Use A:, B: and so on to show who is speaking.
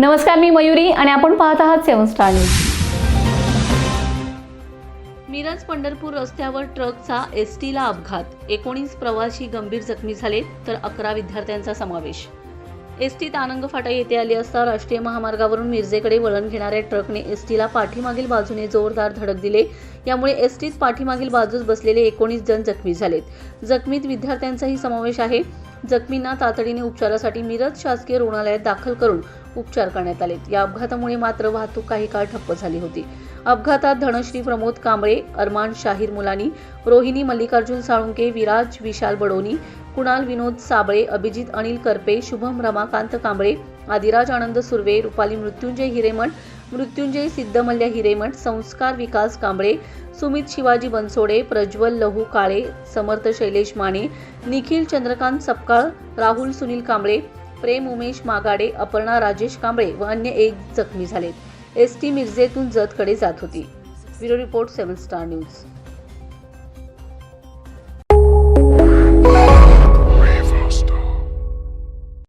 A: नमस्कार मी मयुरी आणि आपण पाहत आहात seven star news. Miraj Pandharpur रस्त्यावर ट्रकचा एस टीला अपघात. एकोणीस प्रवासी गंभीर जखमी झाले तर अकरा विद्यार्थ्यांचा समावेश. एस टी तानंग फाटा येथे आली असता राष्ट्रीय महामार्गावरून मिरजेकडे वळण घेणाऱ्या ट्रकने एस टीला पाठीमागील बाजूने जोरदार धडक दिले. यामुळे एस टीत पाठीमागील बाजूस बसलेले एकोणीस जण जखमी झालेत. जखमीत विद्यार्थ्यांचाही समावेश आहे. जखमींना तातडीने उपचारासाठी मिरज शासकीय रुग्णालयात दाखल करून उपचार करण्यात आलेत. या अपघातामुळे मात्र वाहतूक काही काळ ठप्प झाली होती. अपघातात धनश्री प्रमोद कांबळे अरमान शाहीर मुलानी रोहिणी मल्लिकार्जुन साळुंके विराज विशाल बडोनी कुणाल विनोद साबळे अभिजित अनिल करपे शुभम रमाकांत कांबळे आदिराज आनंद सुर्वे रुपाली मृत्युंजय हिरेमठ मृत्युंजय सिद्धमल्य हिरेमठ संस्कार विकास कांबळे सुमित शिवाजी बनसोडे प्रज्वल लहू काळे समर्थ शैलेश माने निखिल चंद्रकांत सपकाळ राहुल सुनील कांबळे प्रेम उमेश मागाडे अपर्णा राजेश कांबळे व अन्य एक जखमी झालेत. एस टी मिरजेतून जतकडे जात होती. Bureau report seven star news.